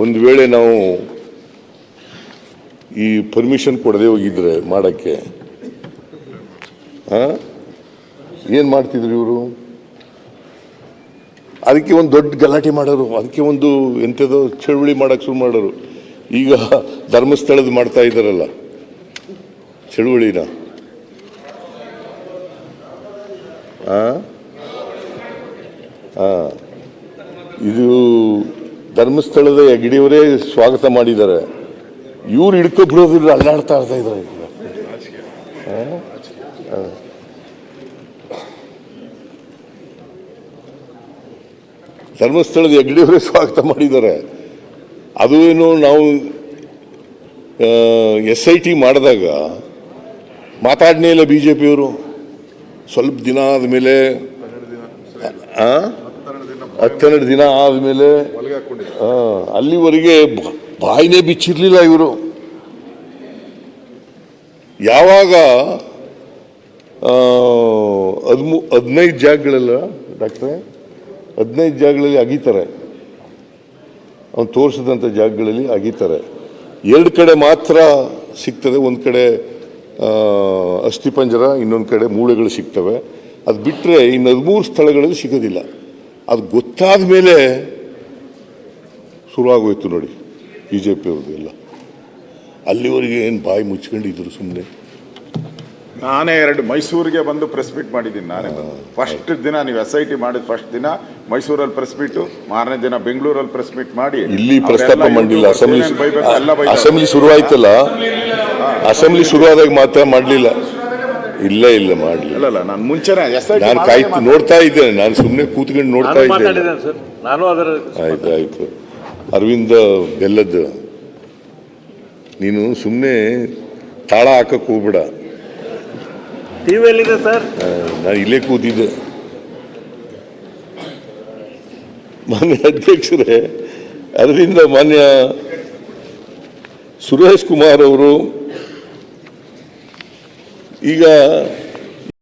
ಒಂದು ವೇಳೆ ನಾವು ಈ ಪರ್ಮಿಷನ್ ಕೊಡದೆ ಹೋಗಿದ್ರೆ ಮಾಡಕ್ಕೆ ಏನು ಮಾಡ್ತಿದ್ರು ಇವರು? ಅದಕ್ಕೆ ಒಂದು ದೊಡ್ಡ ಗಲಾಟೆ ಮಾಡೋರು, ಅದಕ್ಕೆ ಒಂದು ಎಂಥದೋ ಚಳುವಳಿ ಮಾಡಕ್ಕೆ ಶುರು ಮಾಡೋರು. ಈಗ ಧರ್ಮಸ್ಥಳದ ಮಾಡ್ತಾ ಇದ್ದಾರಲ್ಲ, ಚಳುವಳಿನ. ಹಾಂ ಹಾಂ ಇದು ಧರ್ಮಸ್ಥಳದ ಹೆಗ್ಡಿಯವರೇ ಸ್ವಾಗತ ಮಾಡಿದ್ದಾರೆ ಇವ್ರು ಹಿಡ್ಕೊಬಿಡೋದಿಲ್ಲ ಅಲ್ಲಾಡ್ತಾ ಇರ್ತಾ? ಆ. ಧರ್ಮಸ್ಥಳದ ಹೆಗ್ಡಿಯವರೇ ಸ್ವಾಗತ ಮಾಡಿದ್ದಾರೆ ಅದು ಏನು ನಾವು ಎಸ್ ಐ ಟಿ ಮಾಡಿದಾಗ ಮಾತಾಡನೇ ಇಲ್ಲ ಬಿ ಜೆ ಪಿಯವರು ಸ್ವಲ್ಪ ದಿನ ಆದಮೇಲೆ ಹತ್ತೆರಡು ದಿನ ಆದಮೇಲೆ ಅಲ್ಲಿವರೆಗೆ ಬಾಯಿನೇ ಬಿಚ್ಚಿರಲಿಲ್ಲ ಇವರು. ಯಾವಾಗ ಹದಿಮೂ ಹದಿನೈದು ಜಾಗಗಳೆಲ್ಲ ಡಾಕ್ಟ್ರೆ ಹದಿನೈದು ಜಾಗಗಳಲ್ಲಿ ಅಗೀತಾರೆ. ಅವ್ನು ತೋರಿಸಿದಂಥ ಜಾಗಗಳಲ್ಲಿ ಅಗೀತಾರೆ. ಎರಡು ಕಡೆ ಮಾತ್ರ ಸಿಗ್ತದೆ ಒಂದು ಕಡೆ ಅಸ್ಥಿಪಂಜರ ಇನ್ನೊಂದು ಕಡೆ ಮೂಳೆಗಳು ಸಿಗ್ತವೆ. ಅದು ಬಿಟ್ಟರೆ ಇನ್ನು ಹದಿಮೂರು ಸ್ಥಳಗಳಲ್ಲಿ ಸಿಗೋದಿಲ್ಲ. ಅದು ಗೊತ್ತಾದ ಮೇಲೆ ಶುರುವಾಗೋಯ್ತು ನೋಡಿ ಬಿ ಜೆ ಪಿಯವ್ರದ್ದು ಎಲ್ಲ. ಅಲ್ಲಿವರೆಗೆ ಏನು ಬಾಯಿ ಮುಚ್ಕೊಂಡಿದ್ರು ಸುಮ್ಮನೆ ನಾನೇ ಎರಡು ಮೈಸೂರಿಗೆ ಬಂದು ಪ್ರೆಸ್ ಮೀಟ್ ಮಾಡಿದ್ದೀನಿ ನಾನೇ. ಫಸ್ಟ್ ದಿನ ನೀವು ಎಸ್ ಐ ಟಿ ಮಾಡಿದ ಫಸ್ಟ್ ದಿನ ಮೈಸೂರಲ್ಲಿ ಪ್ರೆಸ್ ಮೀಟ್ ಮಾರನೇ ದಿನ ಬೆಂಗಳೂರಲ್ಲಿ ಪ್ರೆಸ್ ಮೀಟ್ ಮಾಡಿ ಇಲ್ಲಿ ಪ್ರಸ್ತಾಪ ಅವರೆಲ್ಲ ಮಾಡಿಲ್ಲ. YouTubers assembly. ಅಸೆಂಬ್ಲಿ ಶುರುವಾಯ್ತಲ್ಲ? ಅಸೆಂಬ್ಲಿ ಶುರುವಾದಾಗ ಮಾತ್ರ ಮಾಡಲಿಲ್ಲ. ಇಲ್ಲ ಇಲ್ಲ ಮಾಡಲಿಲ್ಲ. ಅಲ್ಲ ನಾನು ಮುಂಚೆನೆ ಎಸ್ ಐ ನಾನು ಕಾಯ್ತು ನೋಡ್ತಾ ಇದ್ದೇನೆ ನಾನು ಸುಮ್ಮನೆ ಕೂತ್ಕೊಂಡು ನೋಡ್ತಾ ನಾನು ಇದ್ದೇನೆ. ಮಾತಾಡಿದ್ದೇನೆ ಸರ್. ನಾನು ಅದರ ಆಯ್ತು ಆಯ್ತು. ಅರವಿಂದ ಬೆಲ್ಲದ್ದು ನೀನು ಸುಮ್ಮನೆ ತಾಳ ಹಾಕಕ್ಕೆ ಹೋಗ್ಬೇಡ. ಟಿವಿಯಲ್ಲಿದೆ ಸರ್? ಆ, ನಾನು ಇಲ್ಲೇ ಕೂತಿದ್ದೆ. ಮಾನ್ಯ ಅಧ್ಯಕ್ಷರೇ ಅದರಿಂದ ಮಾನ್ಯ ಸುರೇಶ್ ಕುಮಾರ್ ಅವರು ಈಗ